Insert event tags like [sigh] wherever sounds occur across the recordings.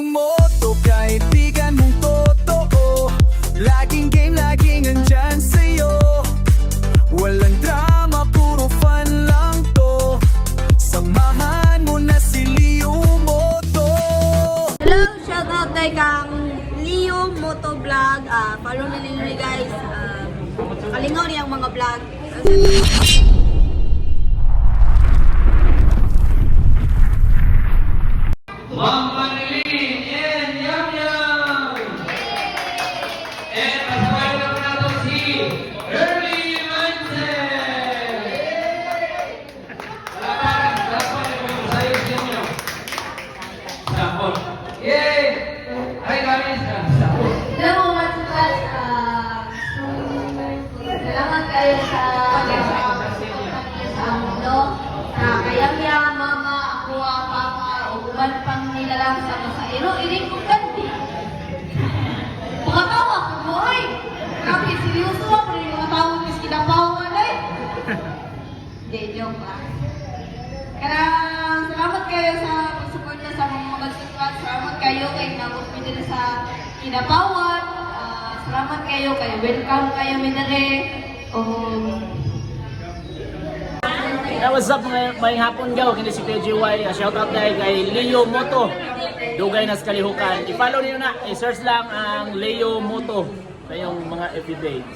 Moto Kaibigan mong totoo Laging game, laging andyan sa'yo Walang drama, puro fun lang to Samahan mo na si Leo Moto Hello, shout out kay kang Leo Moto Vlog. Ah, follow na ninyo guys. Ah, kalingaw niyang mga vlog. Ma'am Lang. Kaya salamat kayo sa pagsuporta sa mga sukat. Salamat kayo kay nabot mi dito sa Kinapawan. Ah, salamat kayo kay welcome kayo mi dere. Um, Hey, what's up mga may hapon gaw kini si PGY. Uh, shout out kay kay Leo Moto. Dugay na sa kalihukan. I-follow niyo na. I-search lang ang Leo Moto sa yung mga FB page.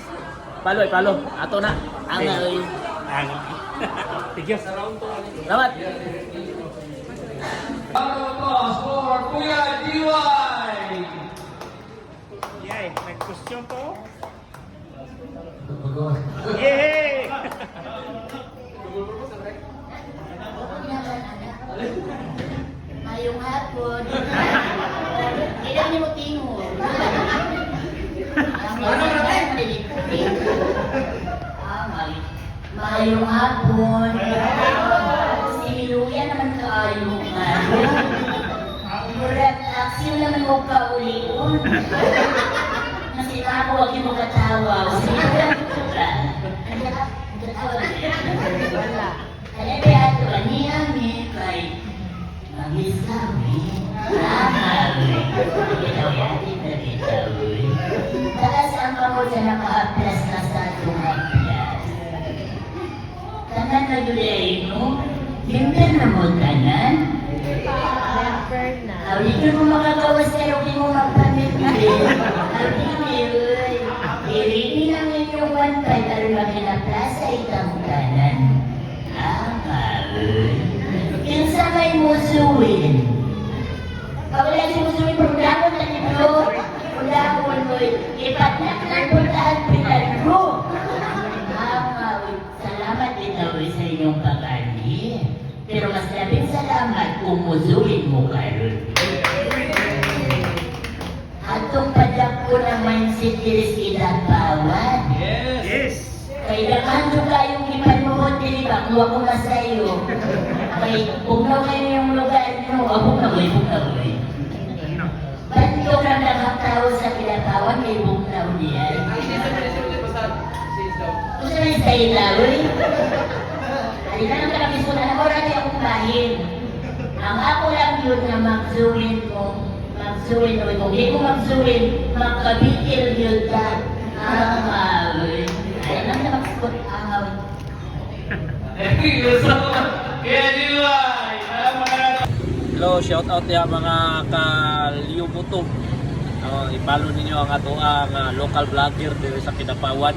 Follow, follow. Ato na. Ang Ang. [laughs] Salamat. Round of applause for Kuya DY! Yay, may question po? Yay! Mayong hapon. [laughs] Kailan niyo mo tingol? Ah, may. Mayong hapon. Si Miluya naman kayo nga. Murat aksyon naman mo kauliun. Kasi ako wag yung magkatawa. Kasi ka. Wala. Kaya kaya ito, ani-ani kay Mamisabi. Amawi. Ikaw yati na bitaw. Taas ang kamo sa naka-aplas Na yun no? Hindi na mo tanan. Aw, hindi mo makagawas pero di mo magpamigil. Aw, hindi, uy. Irini lang inyong wantay pero makinaplas sa itang tanan. Ama, uy. Kinsa may musuin. Pagwala si musuin, pagdakon na ni Bro. Pagdakon mo, ipatlak lang musuin mo karon. Atong padyak ko na mindset diri sa ilang bawat. Yes! Yes! Kay daman ko kayong ipanuhod dili ba kuha ko na sa iyo. Kay bugnaw kayo yung lugar nyo, ako na way bugnaw way. Ba't ko na nakatawa sa kinatawan kay bugnaw niya? Kung sa may sa ilaw eh. Halika lang sa na ako rin akong bahin. Ang ako lang yun na magsuwin mo, magsuwin mo. Kung di ko magsuwin, magkabitil yun ka. Ang awin. Ay, lang na magsukot ang. Thank you so much, Hello, shout out ya mga ka Leo Moto. Uh, i-follow ninyo ang ato ang ah, local vlogger dito sa Kinapawan.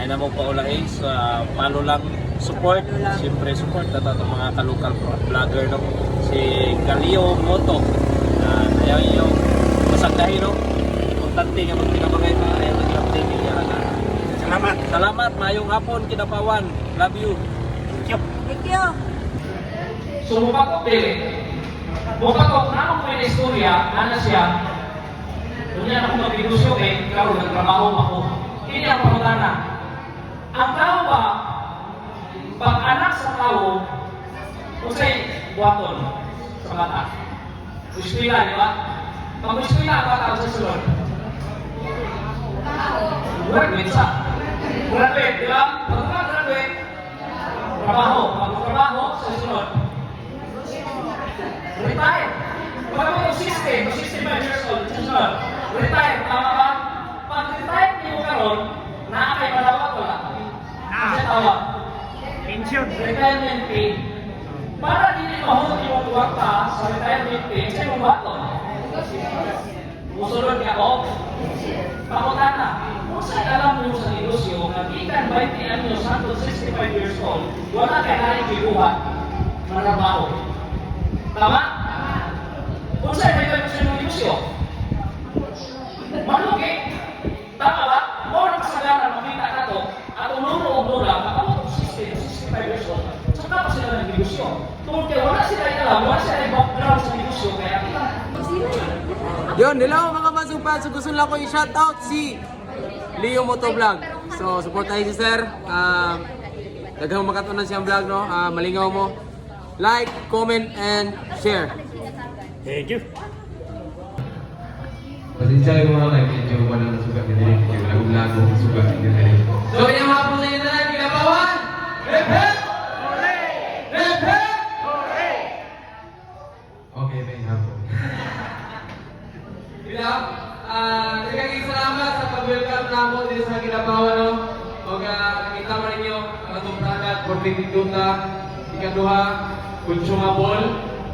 Ay namo pa ulang is uh, follow lang support. Siyempre support at ato mga ka-local vlogger no? Si Galio Moto. Uh, ayaw yung masagdahin no? Importante nga magtinabangay pa ay mag-update niya na Salamat! salamat. Mayong hapon Kinapawan. Love you. Thank you. So, mupatok din. Mupatok, ano ko yung istorya, ano siya, doon yan ako magbigusyo eh, ikaw, nagtrabaho ako. Hindi ang pamagana. Ang tao ba, pag anak sa tao, kung sa'y buhaton sa bata, Uskwila, di ba? Pag uskwila, ang bata sa sunod. Graduate sa. Graduate, di ba? Pag graduate, trabaho. Pag trabaho, sa sunod. Retire. Bago yung 60, 65 years old, susunod, retire, tama ba? Pag retire niyo karon, naa kay malawat wala. Kasi tawag, Pension. retirement pay. Para hindi mahulog yung kwarta sa retirement pay, sa yung bato. Musulod ka o, pakutan na. Kung saan alam mo sa negosyo, nga ikan 20 anyos hanggang 65 years old, wala ka na ikibuhat na trabaho. Tama? Kung saan may sa negosyo, malugi. Tama ba? O na kasalanan, makita ka to, at umuno o mula, makabot 60, 65 years old. Saka pa sila ng negosyo. Tungkol kaya wala sila alam, wala sila yung background sa negosyo, kaya kita. Yun, hello mga masupad. So gusto lang ko i-shoutout si Leo Motovlog. So support tayo si sir. Um, daghang makatunan siyang vlog no. Ah, malingaw mo. Like, comment, and share. Thank you. Pasensya yung mga kay medyo wala na sugat din medyo lago-lago ang sugat din din. So mga po sa inyo na lang, kinabawan! Hep hep! Hep hep! Okay, may hapon. Bila, ah, daghang sa pag-welcome namo dito sa Kinabawan no. Ug ah, nakita man ninyo ang atong product for Tituta, ikaduha, consumable,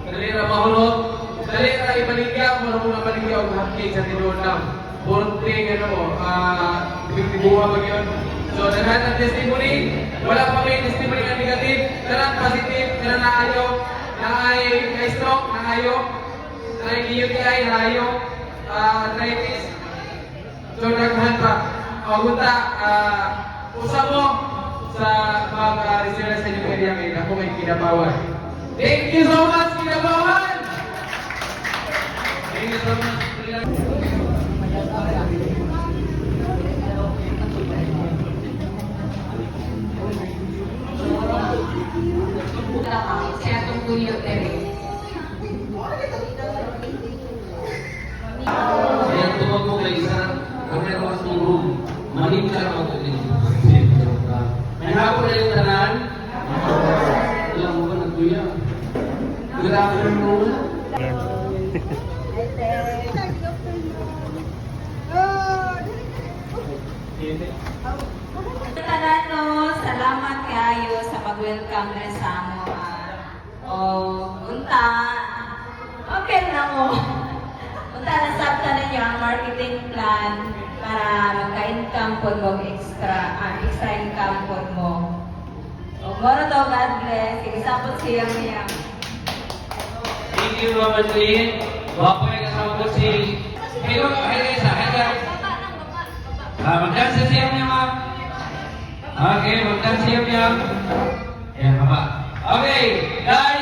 dali ra mahulot, dali ra ibaligya mo na baligya og hapkay sa tinuod lang. Porte ano mo, ah, tibig-tibuha ba yun? So, daghan ang testimony, wala pa may testimony na negative, tanan positive, tanan naayo, na ay na stroke, naayo, na ay UTI, naayo, ah, arthritis, So daghan pa. Pagunta, ah, usa mo sa mga reseller sa inyong area ngayon ako may kinabawan. Thank you so much, kinabawan! Thank you so much. Si Atong Julio Perez. Kaya tuwag mo kay isa, kami ako sa room. Maling ako to din. Hapon na yung tanan. Alam mo ba, nagtuya? Good afternoon. Tanano, salamat kayo sa pag-welcome na sa amo. ah. O, unta, okay na mo. Unta, na niyo ang marketing plan para magka-income po mo extra, ah, extra income po mo. O, moro to, God bless. Igisapot siya niya. Thank you, Mama Lynn. Wapo yung kasama ko si... Hello, hi guys, hi guys. Ah, mag-dance siya niya, ma'am. Okay, mag-dance siya niya. Yan, baba. Okay, guys.